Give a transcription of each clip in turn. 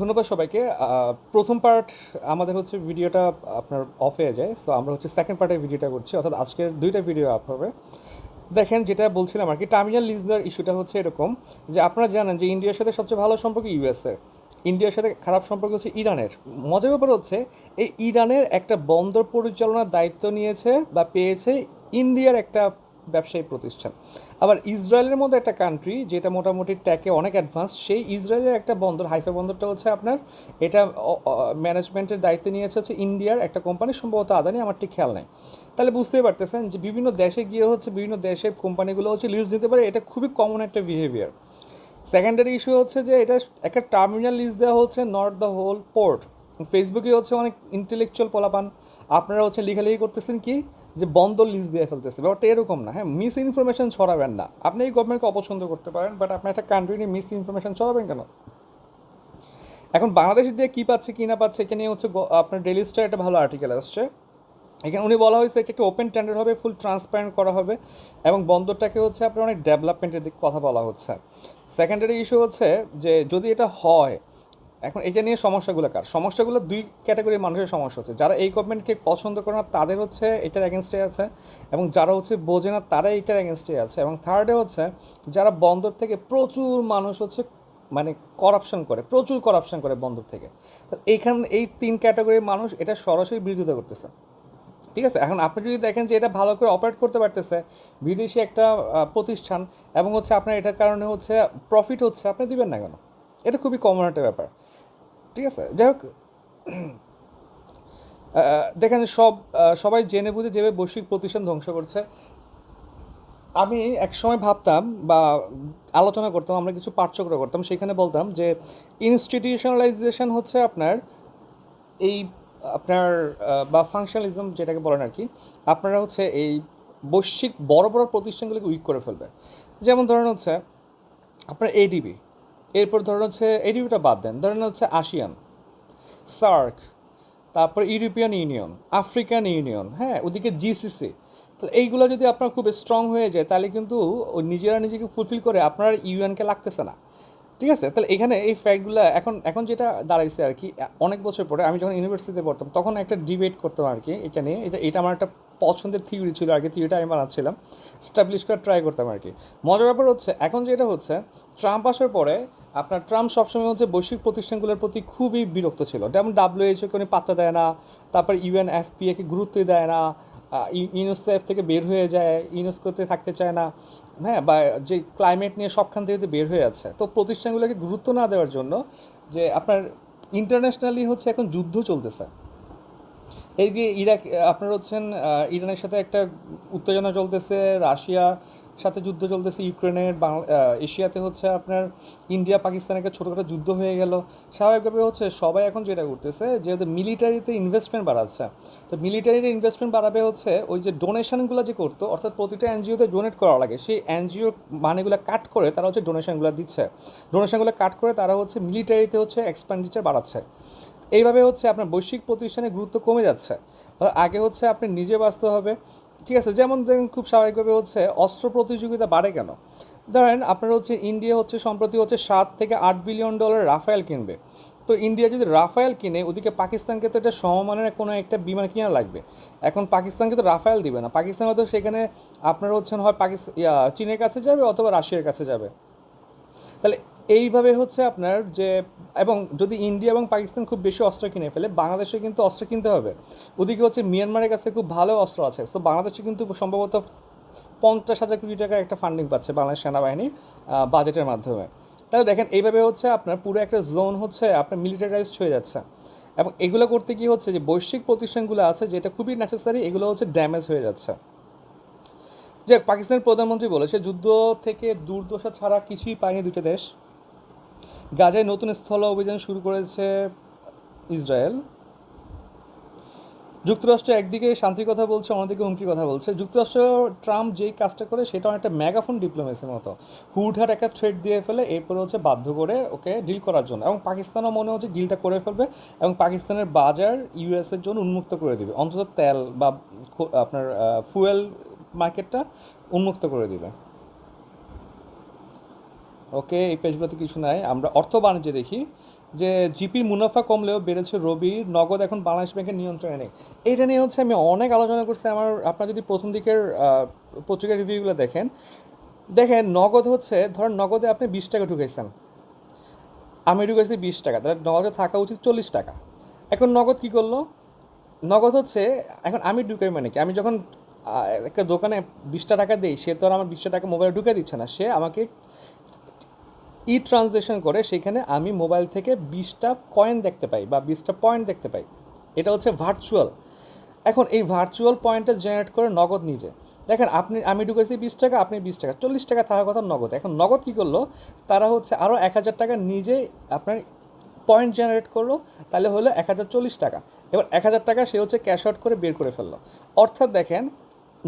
ধন্যবাদ সবাইকে। প্রথম পার্ট আমাদের হচ্ছে ভিডিওটা আপনার অফ হয়ে যায় সো আমরা হচ্ছে সেকেন্ড পার্টের ভিডিওটা করছি, অর্থাৎ আজকের দুইটা ভিডিও আপ হবে। দেখেন, যেটা বলছিলাম আর কি টার্মিনাল লিজনার ইস্যুটা হচ্ছে এরকম যে আপনারা জানেন যে ইন্ডিয়ার সাথে সবচেয়ে ভালো সম্পর্ক ইউএসএ ইন্ডিয়ার সাথে খারাপ সম্পর্ক হচ্ছে ইরানের। মজার ব্যাপার হচ্ছে, এই ইরানের একটা বন্দর পরিচালনার দায়িত্ব নিয়েছে বা পেয়েছে ইন্ডিয়ার একটা ব্যবসায়ী প্রতিষ্ঠান। আবার ইসরায়েলের মধ্যে একটা কান্ট্রি যেটা মোটামুটি ট্যাকে অনেক অ্যাডভান্স সেই ইসরায়েলের একটা বন্দর, হাইফা বন্দরটা হচ্ছে আপনার, এটা ম্যানেজমেন্টের দায়িত্ব নিয়েছে হচ্ছে ইন্ডিয়ার একটা কোম্পানি সম্ভবত আদানি, আমার ঠিক খেয়াল নেই। তাহলে বুঝতেই পারতেছেন যে বিভিন্ন দেশে গিয়ে হচ্ছে বিভিন্ন দেশের কোম্পানিগুলো হচ্ছে লিজ দিতে পারে, এটা খুবই কমন একটা বিহেভিয়ার সেকেন্ডারি ইস্যু হচ্ছে যে এটা একটা টার্মিনাল লিজ দেওয়া হচ্ছে নট দ্য হোল পোর্ট ফেসবুকে হচ্ছে অনেক ইন্টেলেকচুয়াল পোলাপান। আপনারা হচ্ছে লেখালেখি করতেছেন কি? যে বন্দর লিজ দিয়ে ফেলতেছে। ব্যাপারটা এরকম না হ্যাঁ মিস ইনফরমেশন ছড়াবেন না। আপনি এই গভর্নমেন্টকে অপছন্দ করতে পারেন বাট আপনি একটা কান্ট্রি নিয়ে মিস ইনফরমেশন ছড়াবেন কেন? এখন বাংলাদেশ দিয়ে কী পাচ্ছে, কী না পাচ্ছে এখানে হচ্ছে গ- আপনার ডেলি স্টার একটা ভালো আর্টিকেল আসছে। এখানে উনি বলা হয়েছে এটা একটা ওপেন টেন্ডার হবে ফুল ট্রান্সপারেন্ট করা হবে, এবং বন্দরটাকে হচ্ছে আপনার অনেক ডেভেলপমেন্টের দিক কথা বলা হচ্ছে। সেকেন্ডারি ইস্যু হচ্ছে যে যদি এটা হয় এখন এটা নিয়ে সমস্যাগুলো কার? সমস্যাগুলো দুই ক্যাটাগরির মানুষের সমস্যা হচ্ছে। যারা এই গভর্নমেন্টকে পছন্দ করে না, তাদের হচ্ছে এটার অ্যাগেনস্টে আছে এবং যারা হচ্ছে বোঝে না, তারা এটার অ্যাগেনস্টে আছে। এবং থার্ডে হচ্ছে যারা বন্দর থেকে প্রচুর মানুষ হচ্ছে মানে করাপশন করে, প্রচুর করাপশন করে বন্দর থেকে। এইখান, এই তিন ক্যাটাগরির মানুষ এটা সরাসরি বিরোধিতা করতেছে। ঠিক আছে? এখন আপনি যদি দেখেন যে এটা ভালো করে অপারেট করতে পারতেছে, বিদেশি একটা প্রতিষ্ঠান এবং হচ্ছে আপনার এটার কারণে হচ্ছে প্রফিট হচ্ছে, আপনি দিবেন না কেন? এটা খুবই কমন একটা ব্যাপার। ঠিক আছে? যাই হোক দেখেন সব সবাই জেনে বুঝে যেভাবে বৈশ্বিক প্রতিষ্ঠান ধ্বংস করছে। আমি এক সময় ভাবতাম বা আলোচনা করতাম, আমরা কিছু পাঠচক্র করতাম, সেখানে বলতাম যে ইনস্টিটিউশনালাইজেশন হচ্ছে আপনার এই আপনার বা ফাংশনালিজম যেটাকে বলেন আর কি, আপনারা হচ্ছে এই বৈশ্বিক বড় বড় প্রতিষ্ঠানগুলোকে উইক করে ফেলবে। যেমন ধরেন হচ্ছে আপনার এডিবি এরপর ধরেন হচ্ছে এডিবিটা বাদ দেন। ধরেন হচ্ছে আসিয়ান সার্ক তারপর ইউরোপিয়ান ইউনিয়ন আফ্রিকান ইউনিয়ন হ্যাঁ ওদিকে জিসিসি তো এইগুলো যদি আপনার খুব স্ট্রং হয়ে যায়, তাহলে কিন্তু নিজেরা নিজেকে ফুলফিল করে আপনার ইউএনকে লাগতেছে না। ঠিক আছে? তাহলে এখানে এই ফ্যাক্টগুলো এখন এখন যেটা দাঁড়াইছে আর কি, অনেক বছর পরে আমি যখন ইউনিভার্সিটিতে পড়তাম, তখন একটা ডিবেট করতাম আর কি এটা নিয়ে। এটা এটা আমার একটা পছন্দের থিওরি ছিল আর কি থিওরিটা আমি বানাচ্ছিলাম। স্টাবলিশ করার ট্রাই করতাম আর কি। মজার ব্যাপার হচ্ছে, এখন যেটা হচ্ছে ট্রাম্প আসার পরে আপনার ট্রাম্প সবসময় হচ্ছে বৈশ্বিক প্রতিষ্ঠানগুলোর প্রতি খুবই বিরক্ত ছিল। যেমন ডাব্লিউএইচওকে উনি পাত্তা দেয় না, তারপর ইউএনএফপিএকে গুরুত্ব দেয় না ইউনেসেফ থেকে বের হয়ে যায়, ইউনেস্কোতে থাকতে চায় না হ্যাঁ বা যে ক্লাইমেট নিয়ে সবখান থেকে বের হয়ে যাচ্ছে তো প্রতিষ্ঠানগুলোকে গুরুত্ব না দেওয়ার জন্য যে আপনার ইন্টারন্যাশনালি হচ্ছে এখন যুদ্ধ চলতেছে। এই যে ইরাক, আপনার হচ্ছেন ইরানের সাথে একটা উত্তেজনা চলতেছে, রাশিয়া সাথে যুদ্ধ চলতেছে ইউক্রেনের এশিয়াতে হচ্ছে আপনার ইন্ডিয়া পাকিস্তানের একটা ছোটোখাটো যুদ্ধ হয়ে গেল। স্বাভাবিকভাবে হচ্ছে সবাই এখন যেটা করতেছে যেহেতু মিলিটারিতে ইনভেস্টমেন্ট বাড়াচ্ছে। তো মিলিটারিতে ইনভেস্টমেন্ট বাড়াবে হচ্ছে ওই যে ডোনেশনগুলো যে করতো, অর্থাৎ প্রতিটা এনজিওতে ডোনেট করা লাগে। সেই এনজিও মানিগুলো কাট করে তারা হচ্ছে ডোনেশনগুলো দিচ্ছে। ডোনেশনগুলো কাট করে তারা হচ্ছে মিলিটারিতে হচ্ছে এক্সপেন্ডিচার বাড়াচ্ছে। এইভাবে হচ্ছে আপনার বৈশ্বিক প্রতিষ্ঠানের গুরুত্ব কমে যাচ্ছে। আগে হচ্ছে আপনি নিজে বাঁচতে হবে ঠিক আছে, যেমন দেখেন, খুব স্বাভাবিকভাবে হচ্ছে অস্ত্র প্রতিযোগিতা বাড়ে কেন? ধরেন, আপনার হচ্ছে ইন্ডিয়া হচ্ছে সম্প্রতি হচ্ছে সাত থেকে আট বিলিয়ন ডলার রাফায়েল কিনবে। তো ইন্ডিয়া যদি রাফায়েল কিনে, ওদিকে পাকিস্তানকে তো এটা সমমানের কোনো একটা বিমান কিনা লাগবে। এখন পাকিস্তানকে তো রাফায়েল দিবে না। পাকিস্তান হয়তো সেখানে আপনার হচ্ছেন হয় পাকিস্তান চীনের কাছে যাবে অথবা রাশিয়ার কাছে যাবে। তাহলে এইভাবে হচ্ছে আপনার যে, এবং যদি ইন্ডিয়া এবং পাকিস্তান খুব বেশি অস্ত্র কিনে ফেলে, বাংলাদেশে কিন্তু অস্ত্র কিনতে হবে। ওদিকে হচ্ছে মিয়ানমারের কাছে খুব ভালো অস্ত্র আছে। সো বাংলাদেশে কিন্তু সম্ভবত পঞ্চাশ হাজার কোটি টাকা একটা ফান্ডিং পাচ্ছে বাংলাদেশ সেনাবাহিনী বাজেটের মাধ্যমে। তাহলে দেখেন, এইভাবে হচ্ছে আপনার পুরো একটা জোন হচ্ছে আপনার মিলিটারাইজড হয়ে যাচ্ছে। এবং এগুলো করতে গিয়ে হচ্ছে যে, বৈশ্বিক প্রতিষ্ঠানগুলো আছে যেটা খুবই নেসেসারি এগুলো হচ্ছে ড্যামেজ হয়ে যাচ্ছে। যে পাকিস্তানের প্রধানমন্ত্রী বলেছে, যুদ্ধ থেকে দুর্দশা ছাড়া কিছুই পায়নি দুটো দেশ। গাজায় নতুন স্থল অভিযান শুরু করেছে ইসরায়েল। যুক্তরাষ্ট্র একদিকে শান্তির কথা বলছে, অন্যদিকে হুমকির কথা বলছে। যুক্তরাষ্ট্র ট্রাম্প যেই কাজটা করে, সেটা একটা মেগাফোন ডিপ্লোমেসির মতো। হুটহাট একটা থ্রেড দিয়ে ফেলে, এরপরে হচ্ছে বাধ্য করে ওকে ডিল করার জন্য। এবং পাকিস্তানও মনে হচ্ছে ডিলটা করে ফেলবে এবং পাকিস্তানের বাজার ইউএসের জন্য উন্মুক্ত করে দিবে। অন্তত তেল বা আপনার ফুয়েল মার্কেটটা উন্মুক্ত করে দিবে। ওকে, এই পেজগুলোতে কিছু নাই। আমরা অর্থ বাণিজ্যে দেখি যে জিপি মুনাফা কমলেও বেড়েছে রবির নগদ এখন বাংলাদেশ ব্যাংকের নিয়ন্ত্রণে নেই। এইটা নিয়ে হচ্ছে আমি অনেক আলোচনা করছি। আমার, আপনার যদি প্রথম দিকের পত্রিকার রিভিউগুলো দেখেন দেখেন নগদ হচ্ছে, ধরেন নগদে আপনি বিশ টাকা ঢুকেছেন আমি ঢুকেছি বিশ টাকা, তাহলে নগদে থাকা উচিত চল্লিশ টাকা। এখন নগদ কি করল? নগদ হচ্ছে, এখন আমি ঢুকাই মানে কি? আমি যখন একটা দোকানে বিশটা টাকা দিই, সে তো আর আমার বিশটা টাকা মোবাইলে ঢুকে দিচ্ছে না। সে আমাকে ই ট্রানজেকশন করে সেখানে আমি মোবাইল থেকে বিশটা কয়েন দেখতে পাই বা বিশটা পয়েন্ট দেখতে পাই। এটা হচ্ছে ভার্চুয়াল এখন এই ভার্চুয়াল পয়েন্টটা জেনারেট করে নগদ নিজে দেখেন আপনি, আমি ঢুকেছি বিশ টাকা, আপনি বিশ টাকা, চল্লিশ টাকা থাকার কথা নগদ। এখন নগদ কী করল? তারা হচ্ছে আরও এক হাজার টাকা নিজে আপনার পয়েন্ট জেনারেট করল, তাহলে হলো এক হাজার চল্লিশ টাকা। এবার এক হাজার টাকা সে হচ্ছে ক্যাশ আউট করে বের করে ফেলল। অর্থাৎ দেখেন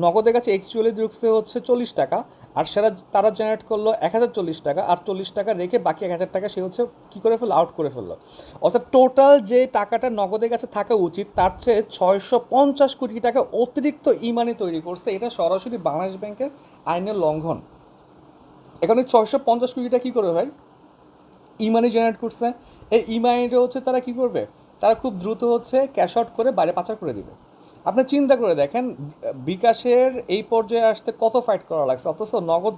নগদের কাছে অ্যাকচুয়ালি ঢুকছে হচ্ছে চল্লিশ টাকা, আর সেটা তারা জেনারেট করল এক হাজার চল্লিশ টাকা, আর চল্লিশ টাকা রেখে বাকি এক হাজার টাকা সে হচ্ছে কী করে ফেলল? আউট করে ফেলল। অর্থাৎ টোটাল যে টাকাটা নগদের কাছে থাকা উচিত, তার চেয়ে ছয়শো পঞ্চাশ কোটি টাকা অতিরিক্ত ইমানি তৈরি করছে এটা সরাসরি বাংলাদেশ ব্যাংকের আইনের লঙ্ঘন। এখানে ছয়শো পঞ্চাশ কোটিটা কী করে ভাই ইমানি জেনারেট করছে। এই ইমানিটা হচ্ছে তারা কি করবে? তারা খুব দ্রুত হচ্ছে ক্যাশ আউট করে বাইরে পাচার করে দিবে। আপনি চিন্তা করে দেখেন, বিকাশের এই পর্যায়ে আসতে কত ফাইট করা লাগছে? অথচ নগদ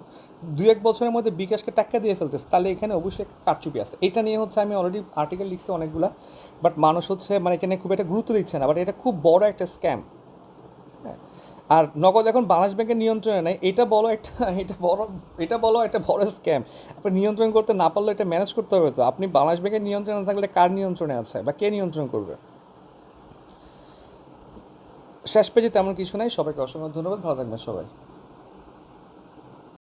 দু এক বছরের মধ্যে বিকাশকে টাক্কা দিয়ে ফেলতেছে। তাহলে এখানে অবশ্যই কারচুপি আছে। এটা নিয়ে হচ্ছে আমি অলরেডি আর্টিকেল লিখছি অনেকগুলা বাট মানুষ হচ্ছে মানে এখানে খুব একটা গুরুত্ব দিচ্ছে না বাট এটা খুব বড় একটা স্ক্যাম আর নগদ এখন বাংলাদেশ ব্যাংকের নিয়ন্ত্রণে নেই। এটা বলো একটা, এটা বড়, এটা বলো একটা বড় স্ক্যাম আপনি নিয়ন্ত্রণ করতে না পারলে এটা ম্যানেজ করতে হবে তো। আপনি বাংলাদেশ ব্যাংকের নিয়ন্ত্রণে থাকলে কার নিয়ন্ত্রণে আছে বা কে নিয়ন্ত্রণ করবে? শেষ পেজে তেমন কিছু নাই। সবাইকে অসংখ্য ধন্যবাদ। ভালো থাকবেন সবাই।